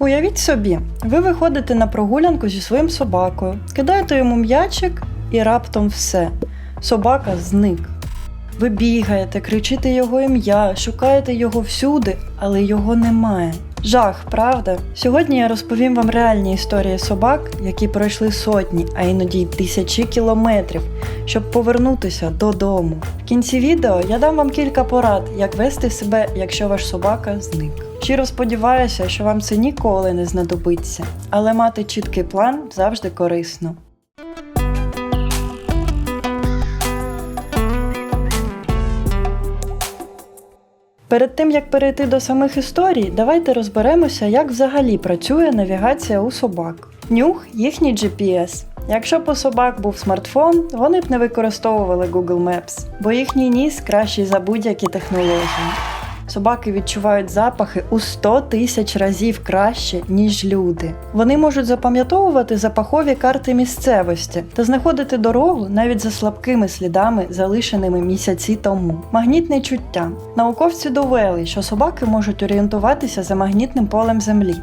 Уявіть собі, ви виходите на прогулянку зі своїм собакою, кидаєте йому м'ячик і раптом все. Собака зник. Ви бігаєте, кричите його ім'я, шукаєте його всюди, але його немає. Жах, правда? Сьогодні я розповім вам реальні історії собак, які пройшли сотні, а іноді й тисячі кілометрів, щоб повернутися додому. В кінці відео я дам вам кілька порад, як вести себе, якщо ваш собака зник. Щиро сподіваюся, що вам це ніколи не знадобиться, але мати чіткий план завжди корисно. Перед тим як перейти до самих історій, давайте розберемося, як взагалі працює навігація у собак. Нюх їхній GPS. Якщо б у собак був смартфон, вони б не використовували Google Maps, бо їхній ніс кращий за будь-які технології. Собаки відчувають запахи у 100 тисяч разів краще, ніж люди. Вони можуть запам'ятовувати запахові карти місцевості та знаходити дорогу навіть за слабкими слідами, залишеними місяці тому. Магнітне чуття. Науковці довели, що собаки можуть орієнтуватися за магнітним полем Землі.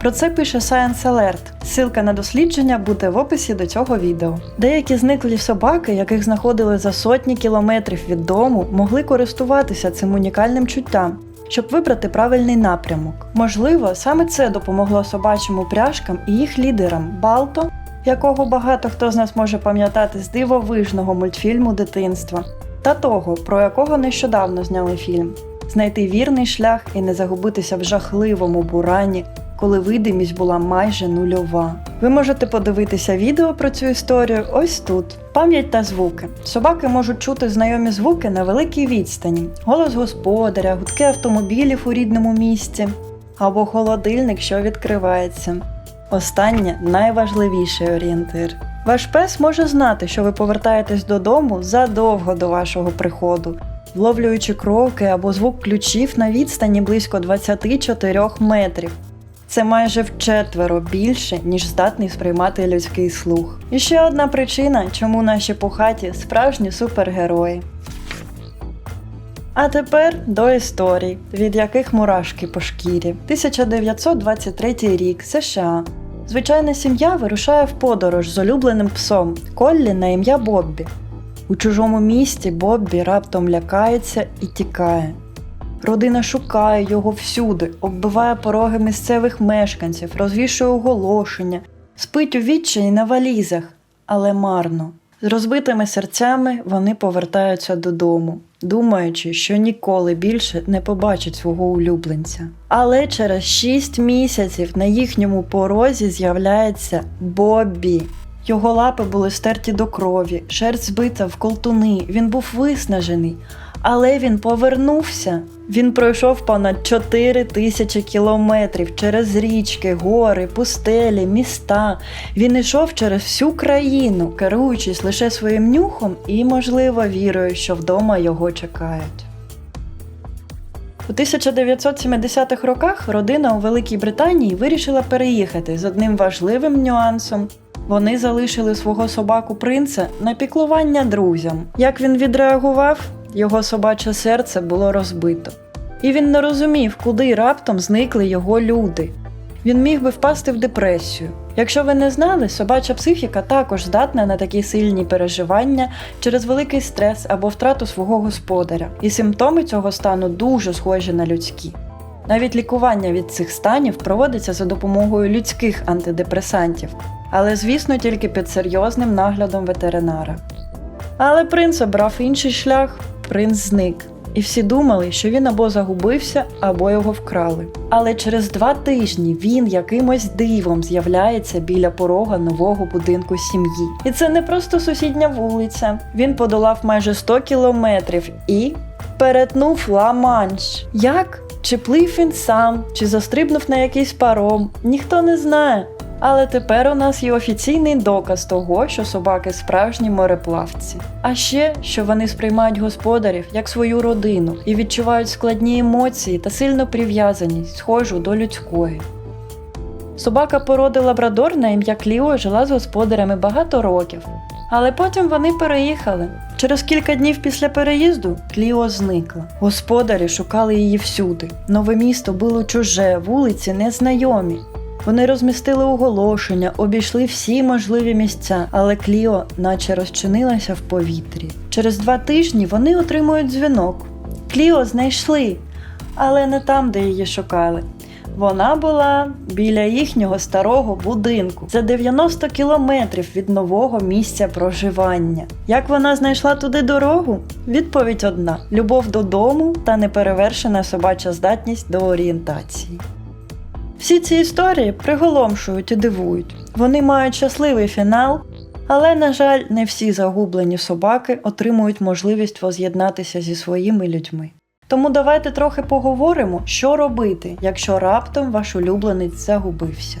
Про це пише Science Alert. Ссылка на дослідження буде в описі до цього відео. Деякі зниклі собаки, яких знаходили за сотні кілометрів від дому, могли користуватися цим унікальним чуттям, щоб вибрати правильний напрямок. Можливо, саме це допомогло собачим упряжкам і їх лідерам Балто, якого багато хто з нас може пам'ятати з дивовижного мультфільму дитинства, та того, про якого нещодавно зняли фільм. Знайти вірний шлях і не загубитися в жахливому бурані, коли видимість була майже нульова. Ви можете подивитися відео про цю історію ось тут. Пам'ять та звуки. Собаки можуть чути знайомі звуки на великій відстані: голос господаря, гудки автомобілів у рідному місці або холодильник, що відкривається. Останнє найважливіший орієнтир. Ваш пес може знати, що ви повертаєтесь додому задовго до вашого приходу, вловлюючи кроки або звук ключів на відстані близько 24 метрів. Це майже вчетверо більше, ніж здатний сприймати людський слух. І ще одна причина, чому наші пухаті справжні супергерої. А тепер до історій, від яких мурашки по шкірі. 1923 рік, США. Звичайна сім'я вирушає в подорож з улюбленим псом Коллі на ім'я Боббі. У чужому місті Боббі раптом лякається і тікає. Родина шукає його всюди, оббиває пороги місцевих мешканців, розвішує оголошення, спить у відчаї на валізах, але марно. З розбитими серцями вони повертаються додому, думаючи, що ніколи більше не побачать свого улюбленця. Але через шість місяців на їхньому порозі з'являється Боббі. Його лапи були стерті до крові, шерсть збита в колтуни, він був виснажений. Але він повернувся. Він пройшов понад 4 тисячі кілометрів через річки, гори, пустелі, міста. Він йшов через всю країну, керуючись лише своїм нюхом і, можливо, вірою, що вдома його чекають. У 1970-х роках родина у Великій Британії вирішила переїхати з одним важливим нюансом. Вони залишили свого собаку принца на піклування друзям. Як він відреагував? Його собаче серце було розбито. І він не розумів, куди раптом зникли його люди. Він міг би впасти в депресію. Якщо ви не знали, собача психіка також здатна на такі сильні переживання через великий стрес або втрату свого господаря, і симптоми цього стану дуже схожі на людські. Навіть лікування від цих станів проводиться за допомогою людських антидепресантів, але, звісно, тільки під серйозним наглядом ветеринара. Але принц обрав інший шлях, принц зник. І всі думали, що він або загубився, або його вкрали. Але через два тижні він якимось дивом з'являється біля порога нового будинку сім'ї. І це не просто сусідня вулиця. Він подолав майже 100 кілометрів і перетнув Ла-Манш. Як? Чи плив він сам, чи застрибнув на якийсь паром, ніхто не знає. Але тепер у нас є офіційний доказ того, що собаки справжні мореплавці. А ще що вони сприймають господарів як свою родину і відчувають складні емоції та сильну прив'язаність, схожу до людської. Собака породи лабрадор на ім'я Кліо жила з господарями багато років. Але потім вони переїхали. Через кілька днів після переїзду Кліо зникла. Господарі шукали її всюди. Нове місто було чуже, вулиці незнайомі. Вони розмістили оголошення, обійшли всі можливі місця, але Кліо наче розчинилася в повітрі. Через два тижні вони отримують дзвінок. Кліо знайшли, але не там, де її шукали. Вона була біля їхнього старого будинку за 90 кілометрів від нового місця проживання. Як вона знайшла туди дорогу? Відповідь одна: любов додому та неперевершена собача здатність до орієнтації. Всі ці історії приголомшують і дивують. Вони мають щасливий фінал, але, на жаль, не всі загублені собаки отримують можливість воз'єднатися зі своїми людьми. Тому давайте трохи поговоримо, що робити, якщо раптом ваш улюбленець загубився.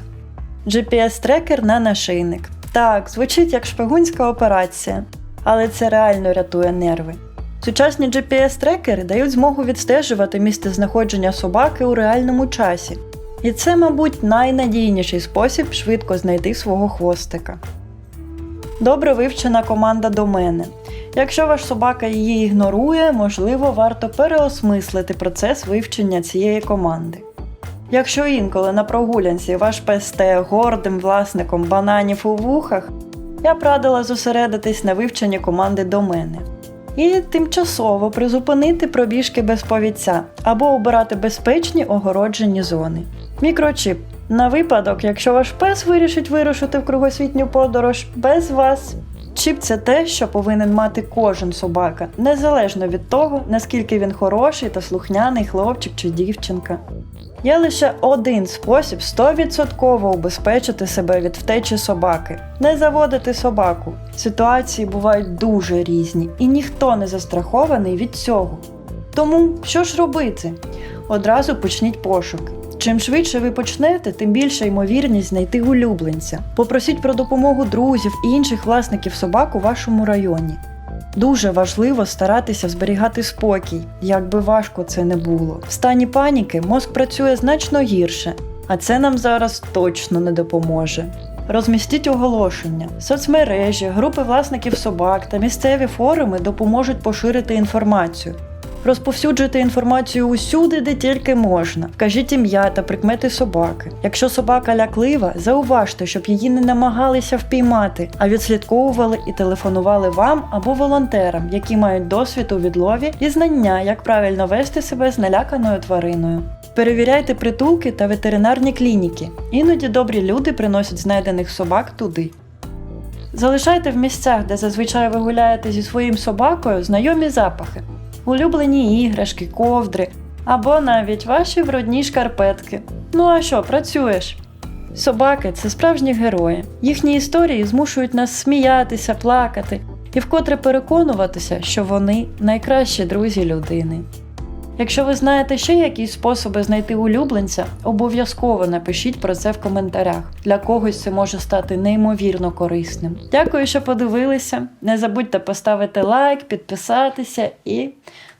GPS-трекер на нашийник. Так, звучить як шпигунська операція, але це реально рятує нерви. Сучасні GPS-трекери дають змогу відстежувати місце знаходження собаки у реальному часі. І це, мабуть, найнадійніший спосіб швидко знайти свого хвостика. Добре вивчена команда до мене. Якщо ваш собака її ігнорує, можливо, варто переосмислити процес вивчення цієї команди. Якщо інколи на прогулянці ваш пес стає гордим власником бананів у вухах, я б радила зосередитись на вивченні команди до мене. І тимчасово призупинити пробіжки без повідця або обирати безпечні огороджені зони. Мікрочіп на випадок, якщо ваш пес вирішить вирушити в кругосвітню подорож без вас. Чіп це те, що повинен мати кожен собака, незалежно від того, наскільки він хороший та слухняний хлопчик чи дівчинка. Є лише один спосіб 100% убезпечити себе від втечі собаки не заводити собаку. Ситуації бувають дуже різні, і ніхто не застрахований від цього. Тому що ж робити? Одразу почніть пошуки. Чим швидше ви почнете, тим більша ймовірність знайти улюбленця. Попросіть про допомогу друзів і інших власників собак у вашому районі. Дуже важливо старатися зберігати спокій, як би важко це не було. В стані паніки мозк працює значно гірше, а це нам зараз точно не допоможе. Розмістіть оголошення. Соцмережі, групи власників собак та місцеві форуми допоможуть поширити інформацію. Розповсюджуйте інформацію усюди, де тільки можна. Вкажіть ім'я та прикмети собаки. Якщо собака ляклива, зауважте, щоб її не намагалися впіймати, а відслідковували і телефонували вам або волонтерам, які мають досвід у відлові і знання, як правильно вести себе з наляканою твариною. Перевіряйте притулки та ветеринарні клініки. Іноді добрі люди приносять знайдених собак туди. Залишайте в місцях, де зазвичай ви гуляєте зі своїм собакою, знайомі запахи, улюблені іграшки, ковдри або навіть ваші вродні шкарпетки. Ну а що, працюєш? Собаки це справжні герої. Їхні історії змушують нас сміятися, плакати і вкотре переконуватися, що вони найкращі друзі людини. Якщо ви знаєте ще якісь способи знайти улюбленця, обов'язково напишіть про це в коментарях. Для когось це може стати неймовірно корисним. Дякую, що подивилися. Не забудьте поставити лайк, підписатися і,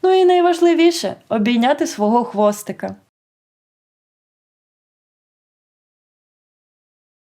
ну і найважливіше, обійняти свого хвостика.